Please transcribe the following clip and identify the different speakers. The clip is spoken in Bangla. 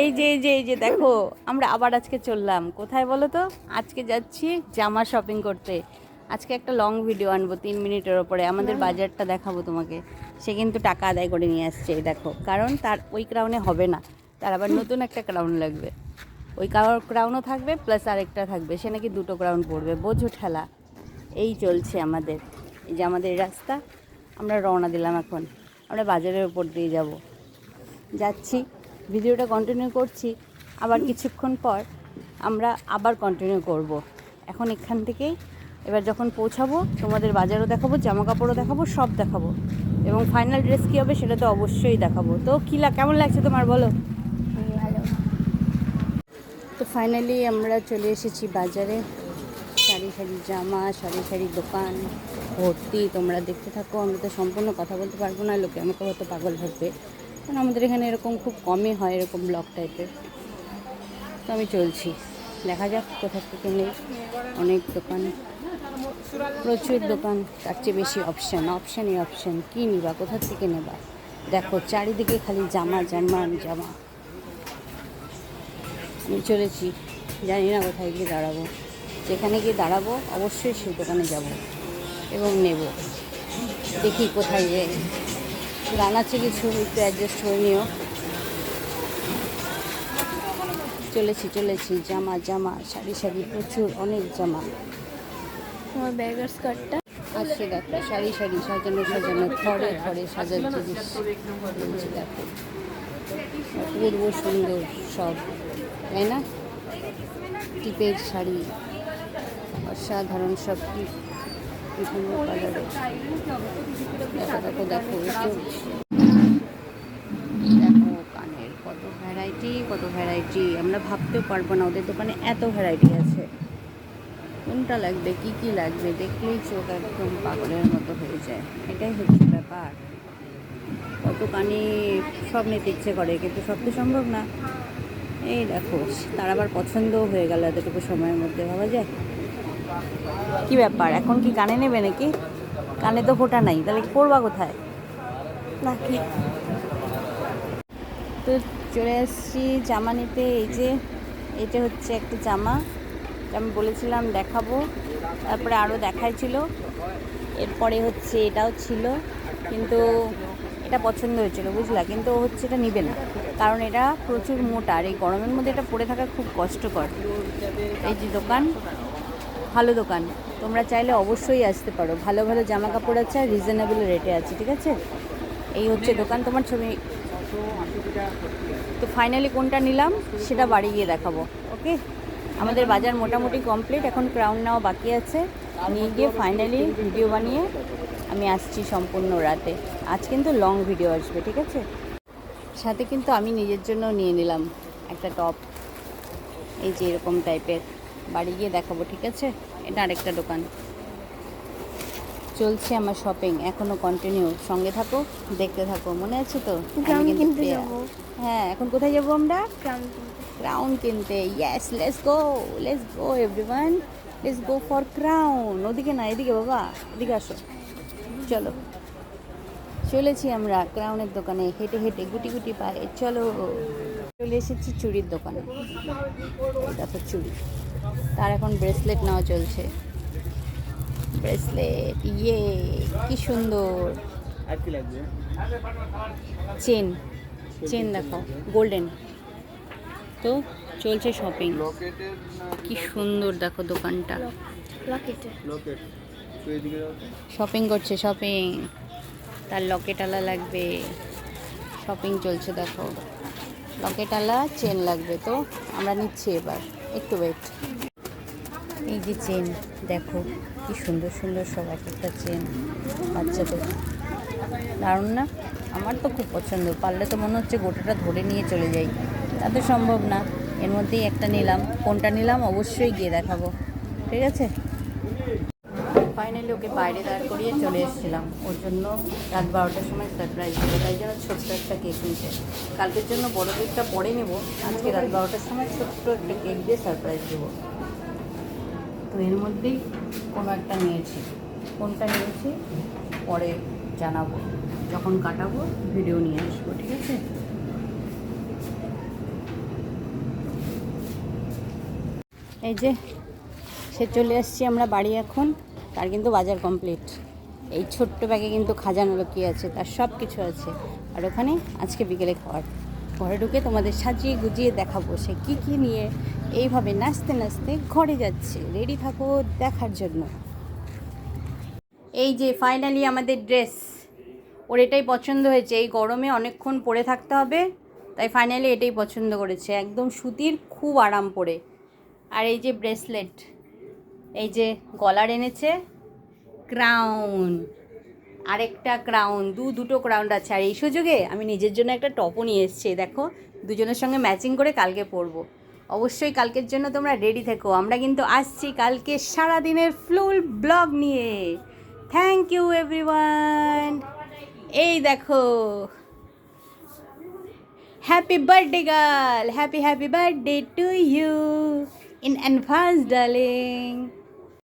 Speaker 1: এই যে এই যে এই যে দেখো আমরা আবার আজকে চললাম। কোথায় বলো তো? আজকে যাচ্ছি জামা শপিং করতে। আজকে একটা লং ভিডিও আনব তিন মিনিটের ওপরে। আমাদের বাজারটা দেখাবো তোমাকে। সে কিন্তু টাকা আদায় করে নিয়ে আসছে এই দেখো। কারণ তার ওই ক্রাউনে হবে না। তার আবার নতুন একটা ক্রাউন লাগবে। ওই ক্রাউনও থাকবে প্লাস আরেকটা থাকবে। সে নাকি দুটো ক্রাউন পড়বে বোঝো ঠেলা। এই চলছে আমাদের। এই যে আমাদের রাস্তা। আমরা রওনা দিলাম এখন। আমরা বাজারের উপর দিয়ে যাব। যাচ্ছি। ভিডিওটা কন্টিনিউ করছি আবার কিছুক্ষণ পর আমরা আবার কন্টিনিউ করব। এখন এখান থেকেই এবার যখন পৌঁছাবো তোমাদের বাজারও দেখাবো জামা কাপড়ও দেখাবো সব দেখাবো। এবং ফাইনাল ড্রেস কী হবে সেটা তো অবশ্যই দেখাবো। তো কী লা কেমন লাগছে তোমার বলো?
Speaker 2: ভালো।
Speaker 1: তো ফাইনালি আমরা চলে এসেছি বাজারে। সারি সারি জামা সারি সারি দোকান ভর্তি। তোমরা দেখতে থাকো আমি তো সম্পূর্ণ কথা বলতে পারব না লোকে আমাকে হয়তো পাগল ভাববে। কারণ আমাদের এখানে এরকম খুব কমই হয়, এরকম ব্লক টাইপের তো আমি চলছি। দেখা যাক কোথা থেকে নেই। অনেক দোকান। প্রচুর দোকান। তার চেয়ে বেশি অপশান অপশানই অপশান কী নিবা? কোথা থেকে নেবা? দেখো, চারিদিকে খালি জামা জামা জামা। আমি চলেছি। জানি না কোথায় গিয়ে দাঁড়াবো। যেখানে গিয়ে দাঁড়াবো, অবশ্যই সেই দোকানে যাব এবং নেব। দেখি কোথায় যাই। গান আছে কিছু একটু অ্যাডজাস্ট করে নিও। চলেছি চলেছি জামা জামা সারি সারি প্রচুর অনেক জামা।
Speaker 2: তোমার ব্যাগার স্কার্টটা
Speaker 1: আসছে দেখো সারি সারি সাজানো সাজানো থরে থরে সাজার জিনিস। দেখো অপূর্ব সুন্দর সব তাই না? টিপের শাড়ি অসাধারণ সব টিপ। বিভিন্ন কালারের দেখো দেখো দেখো, কানের কত ভ্যারাইটি কত ভ্যারাইটি আমরা ভাবতেও পারব না, ওদের দোকানে এত ভ্যারাইটি আছে। কোনটা লাগবে, কি কি লাগবে, দেখলেই চোখ একদম পাগলের মতো হয়ে যায়। এটাই হচ্ছে ব্যাপার। কত কানে সব নিতে ইচ্ছে করে, কিন্তু সব তো সম্ভব না। এই দেখো, তার আবার পছন্দও হয়ে গেল এতটুকু সময়ের মধ্যে, ভাবা যায়? কি ব্যাপার? এখন কি কানে নেবে নাকি? কানে তো ফোটা নাই, তাহলে করবা কোথায়?
Speaker 2: নাকি?
Speaker 1: তো চলে আসছি জামা নিতে, এই যে এটা হচ্ছে একটা জামা আমি বলেছিলাম দেখাবো, তারপরে আরও দেখাইছিল এরপরে হচ্ছে এটাও ছিল, কিন্তু এটা পছন্দ হয়েছিল, বুঝলা? কিন্তু হচ্ছে এটা নিবে না, কারণ এটা প্রচুর মোটা, আর এই গরমের মধ্যে এটা পরে থাকা খুব কষ্টকর। এই যে দোকান, ভালো দোকান। তোমরা চাইলে অবশ্যই আসতে পারো। ভালো ভালো জামা কাপড় আছে আর রিজনেবল রেটে আছে, ঠিক আছে? এই হচ্ছে দোকান তোমার ছবি। তো ফাইনালি কোনটা নিলাম সেটা বাড়ি গিয়ে দেখাবো ওকে আমাদের বাজার মোটামুটি কমপ্লিট এখন ক্রাউন নেওয়া বাকি আছে। নিয়ে গিয়ে ফাইনালি ভিডিও বানিয়ে আমি আসছি সম্পূর্ণ রাতে। আজ কিন্তু লং ভিডিও আসবে, ঠিক আছে? সাথে কিন্তু আমি নিজের জন্য নিয়ে নিলাম একটা টপ এই যে এরকম টাইপের বাড়ি গিয়ে দেখাবো, ঠিক আছে? এটা আরেকটা দোকান। চলছে আমার শপিং এখনও কন্টিনিউ সঙ্গে থাকো দেখতে থাকো মনে আছে তো? হ্যাঁ এখন কোথায় যাব আমরা? ক্রাউন কিনতে। Yes let's go let's go everyone let's go for crown ওদিকে না এদিকে বাবা এদিকে আসো। চলো। চলেছি আমরা ক্রাউনের দোকানে হেঁটে হেঁটে গুটি গুটি পায়ে। চলো চলে এসেছি চুড়ির দোকানে। দেখো চুড়ি। তার এখন ব্রেসলেট নেওয়া চলছে। ব্রেসলেট ইয়ে কি সুন্দর। চেন চেন দেখো গোল্ডেন তো চলছে শপিং কি সুন্দর দেখো দোকানটা। শপিং করছে শপিং তার লকেটালা লাগবে। শপিং চলছে, দেখো। লকেটালা চেন লাগবে তো? আমরা নিচ্ছি এবার। একটু ওয়েট এই যে চেন দেখো, কি সুন্দর সুন্দর সব এক একটা চেন বাচ্চাদের। দারুণ না? আমার তো খুব পছন্দ। পারলে তো মনে হচ্ছে গোটাটা ধরে নিয়ে চলে যাই। তা তো সম্ভব না। এর মধ্যেই একটা নিলাম। কোনটা নিলাম? অবশ্যই গিয়ে দেখাবো। ঠিক আছে? ফাইনালি ওকে বাইরে দাঁড় করিয়ে চলে এসেছিলাম। ওর জন্য রাত বারোটার সময় সারপ্রাইজ দেবো। তাই জন্য ছোট্ট একটা কেক নিতে। কালকের জন্য বড় কেকটা পরে নেব। আজকে রাত বারোটার সময় ছোট্ট একটা কেক দিয়ে সারপ্রাইজ দেবো। তো এর মধ্যেই কোনো একটা নিয়েছি। কোনটা নিয়েছি? পরে জানাব। যখন কাটাবো ভিডিও নিয়ে আসব, ঠিক আছে? এই যে, সে চলে আসছি আমরা বাড়ি এখন। তার কিন্তু বাজার কমপ্লিট এই ছোট্ট ব্যাগে কিন্তু খাজানা লুকিয়ে আছে, তার সব কিছু আছে। আর ওখানে আজকে বিকেলে খাওয়ার। ঘরে ঢুকে তোমাদের সাজিয়ে গুজিয়ে দেখাবো সে কী কী নিয়ে এইভাবে নাচতে নাচতে ঘরে যাচ্ছে। রেডি থাকো দেখার জন্য। এই যে ফাইনালি আমাদের ড্রেস ওর এটাই পছন্দ হয়েছে। এই গরমে অনেকক্ষণ পরে থাকতে হবে। তাই ফাইনালি এটাই পছন্দ করেছে। একদম সুতির খুব আরাম পরে। আর এই যে ব্রেসলেট এই যে গলার এনেছে ক্রাউন আরেকটা ক্রাউন দু দুটো ক্রাউন আছে। আর এই সুযোগে আমি নিজের জন্য একটা টপও নিয়ে এসেছি, দেখো। দুজনের সঙ্গে ম্যাচিং করে কালকে পরবো। অবশ্যই কালকের জন্য তোমরা রেডি থেকো। আমরা কিন্তু আসছি কালকে সারাদিনের ফুল ব্লগ নিয়ে। থ্যাংক ইউ এভরিওয়ান এই দেখো। Happy birthday girl happy happy birthday to you in advance darling